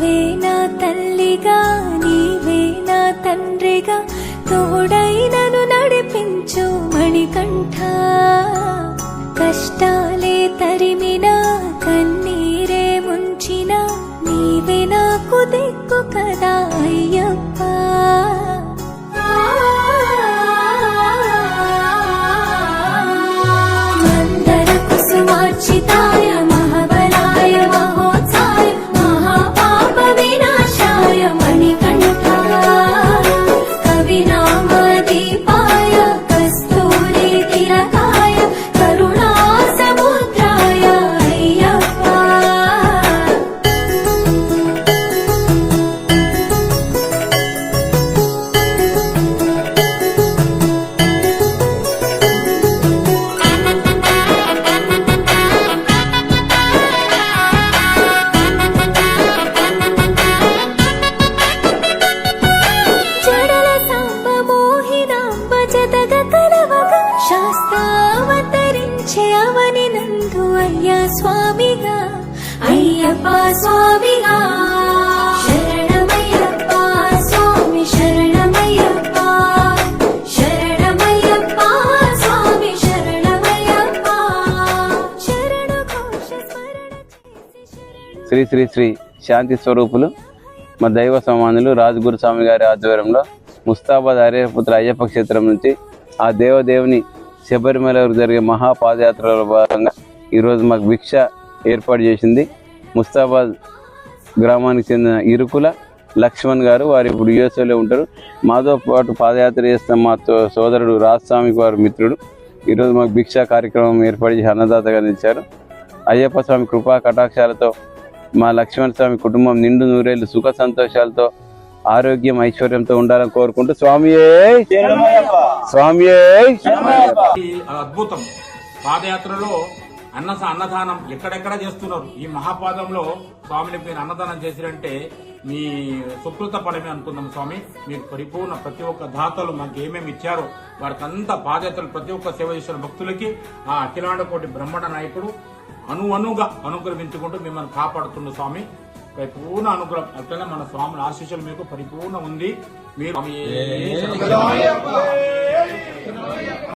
నీవే నా తల్లిగా నీవే నా తండ్రిగా తోడైనను నడిపించు మణికంఠ. కష్టాలే తరిమినా కన్నీరే ముంచిన నీవే నాకు దిక్కు కదా అయ్యప్ప. మందర కుసుమార్చితా కలవగ శాస్త్రావతరించే అవని నందు అయ్యా స్వామిగా అయ్యప్ప స్వామిగా. శరణమయ్యప్ప స్వామి శరణమయ్యప్ప. శరణమయ్యప్ప స్వామి శరణమయ్యప్ప. శరణ ఘోష స్మరణ శ్రీ శ్రీ శ్రీ శాంతి స్వరూపులు మా దైవ సమానులు రాజగురు స్వామి గారి ఆధ్వర్యంలో ముస్తాబాద్ ఆర్యపుత్ర అయ్యప్ప క్షేత్రం నుంచి ఆ దేవదేవుని శబరిమల జరిగే మహాపాదయాత్రలో భాగంగా ఈరోజు మాకు భిక్ష ఏర్పాటు చేసింది. ముస్తాబాద్ గ్రామానికి చెందిన ఇరుకుల లక్ష్మణ్ గారు వారు ఇప్పుడు యుఎస్ఏలో ఉంటారు. మాతో పాటు పాదయాత్ర చేస్తున్న మా సోదరుడు రాజస్వామి వారి మిత్రుడు. ఈరోజు మాకు భిక్ష కార్యక్రమం ఏర్పాటు చేసి అన్నదాతగా నిలిచారు. అయ్యప్ప స్వామి కృపా కటాక్షాలతో మా లక్ష్మణ స్వామి కుటుంబం నిండు నూరేళ్ళు సుఖ సంతోషాలతో ఆరోగ్యం ఐశ్వర్యంతో ఉండాలని కోరుకుంటూ స్వామియే! స్వామియే! అద్భుతం. పాదయాత్రలో అన్న అన్నదానం ఎక్కడెక్కడ చేస్తున్నారు? ఈ మహాపాదంలో స్వామిని మీరు అన్నదానం చేసిరంటే మీ సుకృత ఫలమే అనుకుందాం స్వామి. మీరు పరిపూర్ణ ప్రతి ఒక్క దాతలు మాకు ఏమేమి ఇచ్చారో వారికి అంత పాదయాత్రలు ప్రతి ఒక్క సేవ చేసిన భక్తులకి ఆ అఖిలాండ కోటి బ్రహ్మణ నాయకుడు అను అనుగా అనుగ్రహించుకుంటూ మిమ్మల్ని కాపాడుతున్న స్వామి. పరిపూర్ణ అనుగ్రహం. అట్లనే మన స్వాముల ఆశీస్సులు మీకు పరిపూర్ణ ఉంది. మీరు.